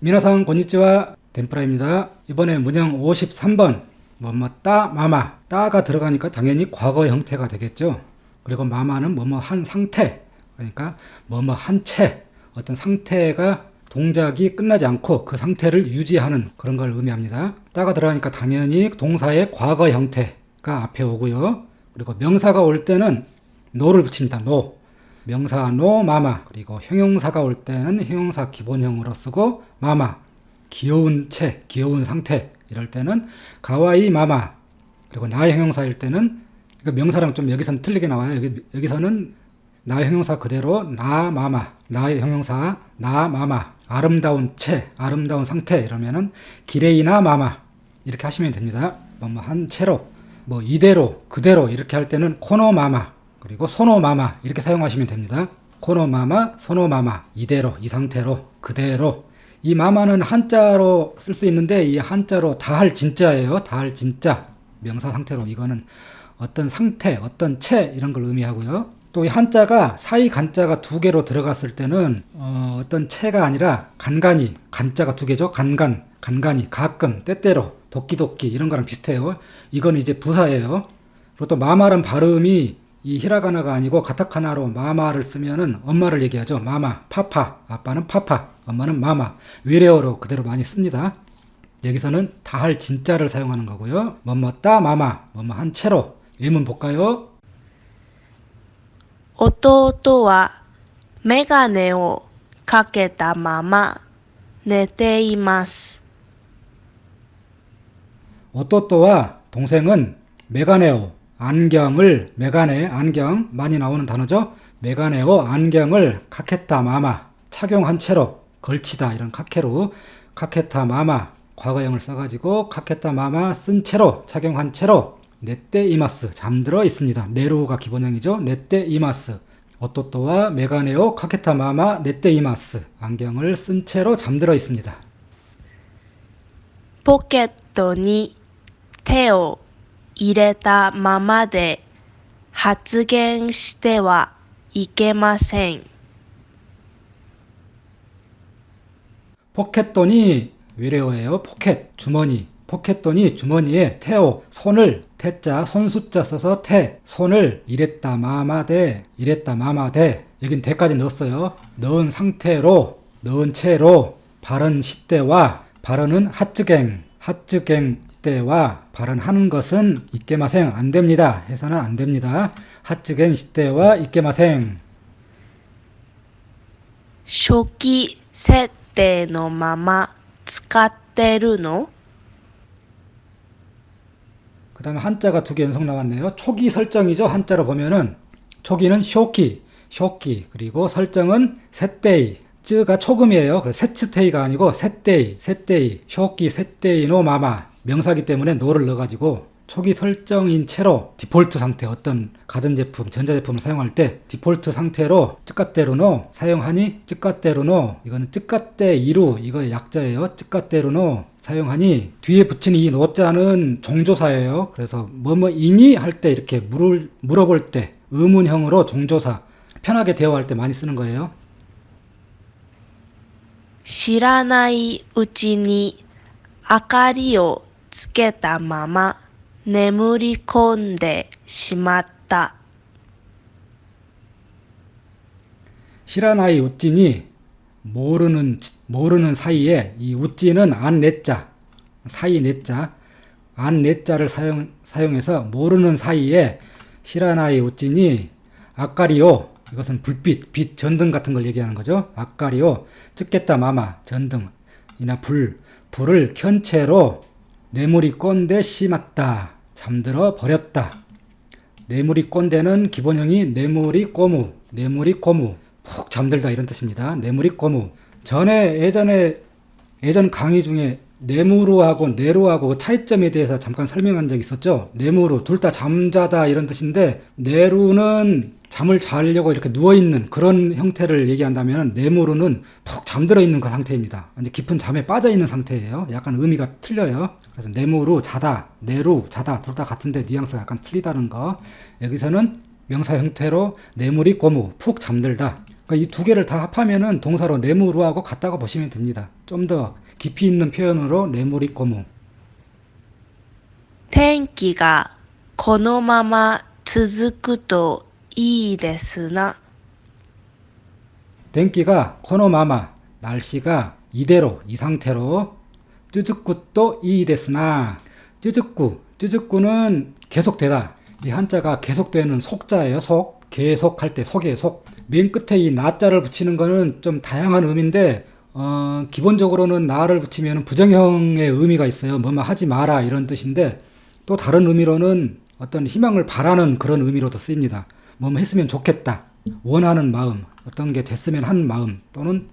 미나상 고니치와 덴프라입니다. 이번에 문형 53번 뭐뭐 따 마마 따가 들어가니까 당연히 과거 형태가 되겠죠. 그리고 마마는 뭐뭐 한 상태 그러니까 뭐뭐 한 채 어떤 상태가 동작이 끝나지 않고 그 상태를 유지하는 그런 걸 의미합니다. 따가 들어가니까 당연히 동사의 과거 형태가 앞에 오고요. 그리고 명사가 올 때는 노를 붙입니다. 노. 명사 노 마마. 그리고 형용사가 올 때는 형용사 기본형으로 쓰고 마마. 귀여운 채 귀여운 상태 이럴 때는 가와이 마마. 그리고 나의 형용사일 때는 이거 명사랑 좀 여기서는 틀리게 나와요. 여기, 여기서는 나의 형용사 그대로 나 마마. 나의 형용사 나 마마. 아름다운 채 아름다운 상태 이러면은 기레이나 마마. 이렇게 하시면 됩니다. 뭐한 채로 뭐 이대로 그대로 이렇게 할 때는 코노 마마 그리고 소노 마마 이렇게 사용하시면 됩니다. 코노 마마, 소노 마마 이대로 이 상태로 그대로 이 마마는 한자로 쓸 수 있는데 이 한자로 다할 진짜예요. 다할 진짜 명사 상태로 이거는 어떤 상태, 어떤 채 이런 걸 의미하고요. 또 이 한자가 사이 간자가 두 개로 들어갔을 때는 어, 어떤 채가 아니라 간간이 간자가 두 개죠. 간간, 간간이 가끔 때때로 도끼도끼 이런 거랑 비슷해요. 이건 이제 부사예요. 그리고 또 마마란 발음이 이 히라가나가 아니고 가타카나로 마마를 쓰면은 엄마를 얘기하죠. 마마, 파파. 아빠는 파파, 엄마는 마마. 외래어로 그대로 많이 씁니다. 여기서는 다할 진짜를 사용하는 거고요. 뭐뭐 따 마마, 뭐뭐 한 채로. 예문 볼까요? 弟はメガネをかけたまま寝ています。 오또또와 동생은 메가네오 안경을 메가네 안경 많이 나오는 단어죠. 메가네오 안경을 카케타 마마 착용한 채로 걸치다 이런 카케로 카케타 마마 과거형을 써가지고 카케타 마마 쓴 채로 착용한 채로 네떼 이마스 잠들어 있습니다. 네루가 기본형이죠. 네떼 이마스 오또또와 메가네오 카케타 마마 네떼 이마스 안경을 쓴 채로 잠들어 있습니다. ポケットに手を 入れたままで発言してはいけません。 포켓돈이 외래어예요. 포켓 주머니. 포켓돈이 주머니에 태오 손을 태자 손숫자 써서 태 손을 이랬다 마마대 이랬다 마마대 여긴 대까지 넣었어요. 넣은 상태로 넣은 채로 바른 시대와 발언은 하츠갱 하츠갱 때와 발언하는 것은 이케마생 안 됩니다. 해서는 안 됩니다. 하츠갱 시대와 이케마생 初期設定のまま使ってるの 그 다음에 한자가 두 개 연속 나왔네요. 초기 설정이죠. 한자로 보면은 초기는 쇼키, 쇼키 그리고 설정은 셋데이. 쯔가 초금이에요. 그래서 세츠테이가 아니고 셋데이, 셋데이, 쇼키, 셋데이노 마마 명사기 때문에 노를 넣어가지고 초기 설정인 채로 디폴트 상태 어떤 가전제품, 전자제품을 사용할 때 디폴트 상태로 쯔까테루노 사용하니 쯔까테루노 이거는 쯔까테 이루 이거 약자예요. 쯔까테루노 사용하니 뒤에 붙인 이 노자는 종조사예요. 그래서 뭐뭐이니 할 때 이렇게 물을 물어볼 때 의문형으로 종조사 편하게 대화할 때 많이 쓰는 거예요. 知らないうちに明かりを つけたまま眠り込んでしまった。 시라나이 우찐이 모르는 모르는 사이에 이 우찐은 안 넷자 사이 넷자 안 넷자를 사용 사용해서 모르는 사이에 시라나이 우찐이 아까리오 이것은 불빛 빛 전등 같은 걸 얘기하는 거죠 아까리오 찍겠다 마마 전등 이나 불 불을 켠 채로 뇌물이 꼰대 심었다 잠들어 버렸다 뇌물이 꼰대는 기본형이 뇌물이 꼬무, 뇌물이 꼬무, 푹 잠들다 이런 뜻입니다. 뇌물이 꼬무. 전에 예전에 예전 강의 중에 뇌무루하고 뇌루하고 그 차이점에 대해서 잠깐 설명한 적 있었죠. 뇌무루 둘다 잠자다 이런 뜻인데 뇌루는 잠을 자려고 이렇게 누워 있는 그런 형태를 얘기한다면 뇌무루는 푹 잠들어 있는 그 상태입니다. 이제 깊은 잠에 빠져 있는 상태예요. 약간 의미가 틀려요. 그래서 뇌무루 자다, 뇌루 자다 둘 다 같은데 뉘앙스가 약간 틀리다는 거. 여기서는 명사 형태로 뇌물이 고무 푹 잠들다. 이두 개를 다 합하면은 동사로 내무루하고 같다고 보시면 됩니다. 좀더 깊이 있는 표현으로 내무리꼬무. 天気がこのまま続くといいですな。 den기가 코노마마 날씨가 이대로 이 상태로 쯔즈꾸또 이데스나 쯔즈꾸 쯔즈꾸는 계속되다 이 한자가 계속되는 속자예요 속 계속할 때 속의 속맨 끝에 이 나자를 붙이는 거는 좀 다양한 의미인데 어, 기본적으로는 나를 붙이면 부정형의 의미가 있어요 뭐뭐 하지 마라 이런 뜻인데 또 다른 의미로는 어떤 희망을 바라는 그런 의미로도 쓰입니다 뭐뭐 했으면 좋겠다 원하는 마음 어떤 게 됐으면 하는 마음 또는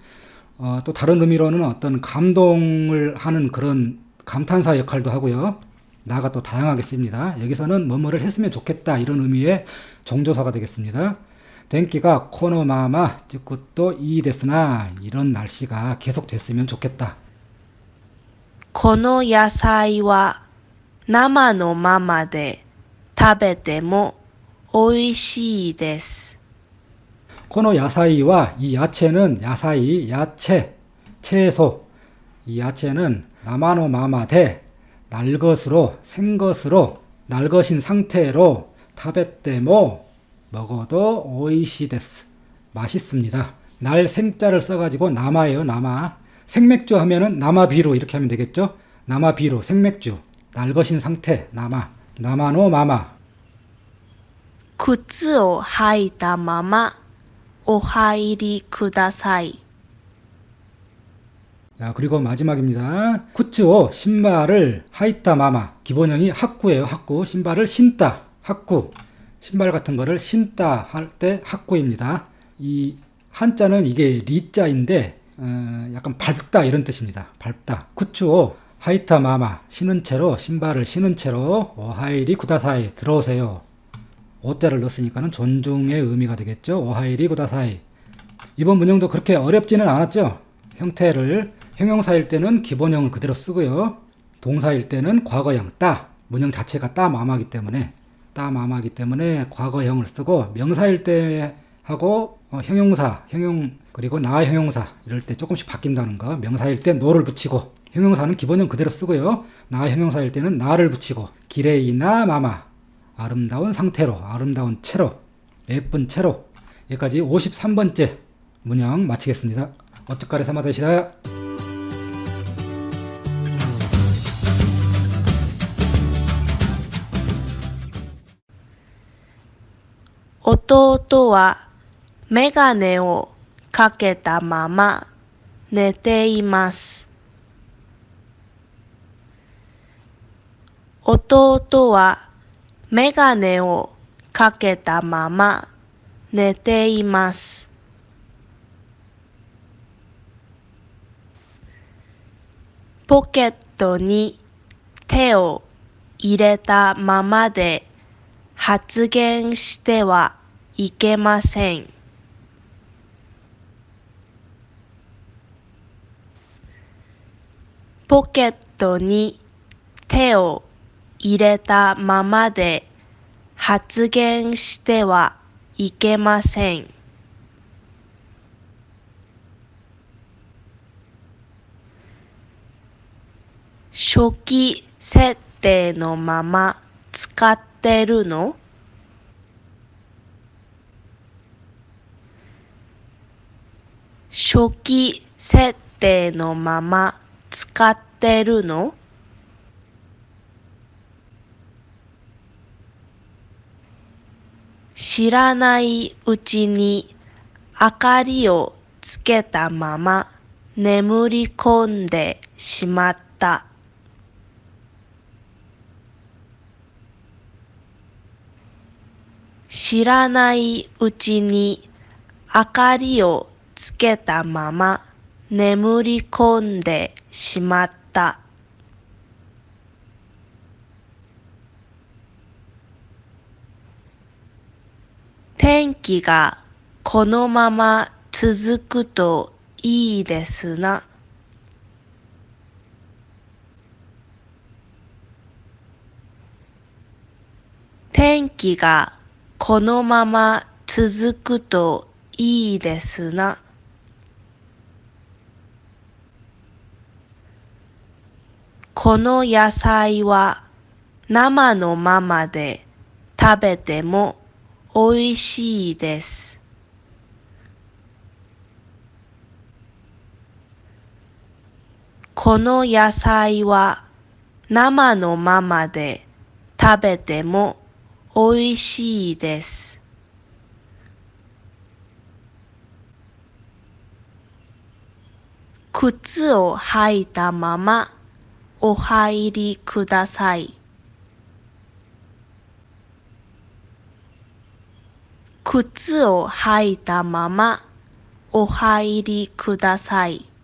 어, 또 다른 의미로는 어떤 감동을 하는 그런 감탄사 역할도 하고요. 나가 또 다양하게 씁니다. 여기서는 뭐뭐를 했으면 좋겠다 이런 의미의 종조사가 되겠습니다. den기가 코노마마 찌꾸또 이데스나 이런 날씨가 계속 됐으면 좋겠다. この野菜は生のままで食べても美味しいです。 코노 야사이와 이 야채는 야사이 야채 채소 이 야채는 나마노 마마데 날 것으로 생것으로 날 것인 상태로 타베테모 먹어도 오이시데스. 맛있습니다. 날 생자를 써가지고 남아예요, 남아. 생맥주 하면은 남아비로 이렇게 하면 되겠죠? 남아비로 생맥주. 날것인 상태, 남아. 남아노 마마. 굿즈오 하이다 마마. 오하이리 쿠다사이. 자, 그리고 마지막입니다. 쿠츠오 신발을 하이타 마마. 기본형이 학구예요, 학구. 신발을 신다. 학구. 신발 같은 거를 신다 할 때 학구입니다. 이 한자는 이게 리자인데 어, 약간 밟다 이런 뜻입니다. 밟다 쿠츠오 하이타 마마 신은 채로 신발을 신은 채로 오하이리 구다사이 들어오세요. 오자를 넣었으니까는 존중의 의미가 되겠죠. 오하이리 구다사이 이번 문형도 그렇게 어렵지는 않았죠. 형태를 형용사일 때는 기본형을 그대로 쓰고요. 동사일 때는 과거형 따 문형 자체가 따 마마기 때문에 따 마마기 때문에 과거형을 쓰고 명사일 때 하고 어, 형용사 형용 그리고 나 형용사 이럴 때 조금씩 바뀐다는 거 명사일 때 노를 붙이고 형용사는 기본형 그대로 쓰고요. 나 형용사일 때는 나를 붙이고 기레이나 마마 아름다운 상태로 아름다운 채로 예쁜 채로 여기까지 53번째 문형 마치겠습니다. 어쩌까리 사마되시다. 弟はメガネをかけたまま寝ています。弟はメガネをかけたまま寝ています。ポケットに手を入れたままで発言してはいけません。ポケットに手を入れたままで発言してはいけません。初期設定のまま使っててるの？初期設定のまま使ってるの？知らないうちに明かりをつけたまま眠り込んでしまった。知らないうちに明かりをつけたまま眠り込んでしまった。天気がこのまま続くといいですな。天気がこのまま続くといいですな。この野菜は生のままで食べても美味しいです。この野菜は生のままで食べても美味しいです。靴を履いたままお入りください。靴を履いたままお入りください。